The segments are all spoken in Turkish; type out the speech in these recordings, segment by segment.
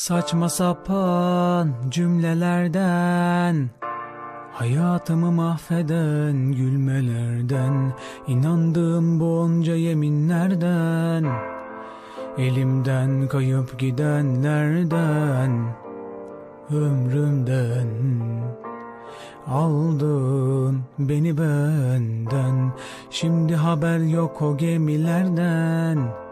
Saçma sapan cümlelerden Hayatımı mahveden gülmelerden inandığım bonca yeminlerden Elimden kayıp gidenlerden Ömrümden. Aldın beni benden Şimdi haber yok o gemilerden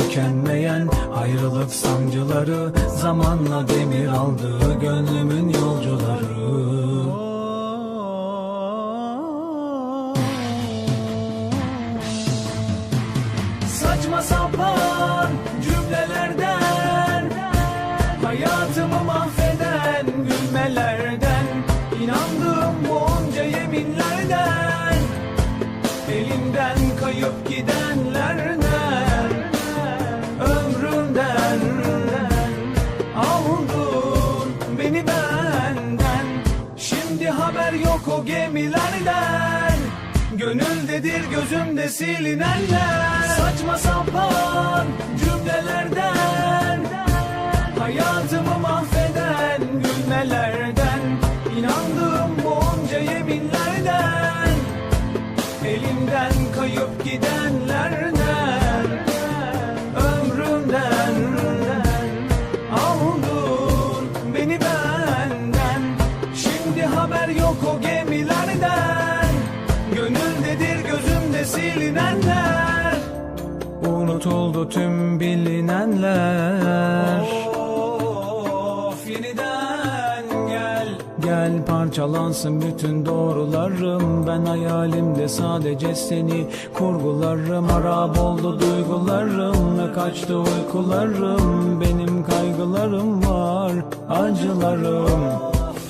Tükenmeyen ayrılık sancıları Zamanla demir aldı gönlümün yolcuları. Saçma sapan cümlelerden Hayatımı mahveden gülmelerden inandığım haber yok o gemilerden. Gönüldedir gözümde silinenler. Saçma sapan cümlelerden. Hayatımı mahveden gülmelerden. İnandığım bu onca yeminlerden. Elimden kayıp gidenlerden Gönüldedir gözümde silinenler. Unutuldu tüm bilinenler. Of yeniden gel. Gel parçalansın bütün doğrularım. Ben hayalimde sadece seni kurgularım. Harap oldu duygularım ve kaçtı uykularım. Benim kaygılarım var acılarım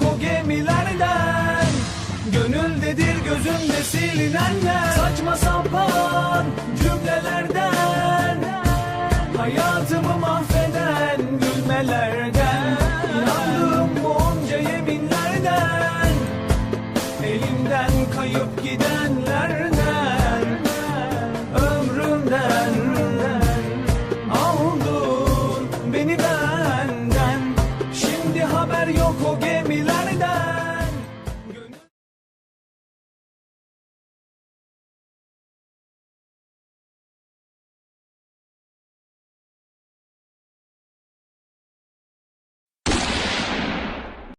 o gemilerden. Gönüldedir gözümde silinenler. Saçma sapan yok o gemilerde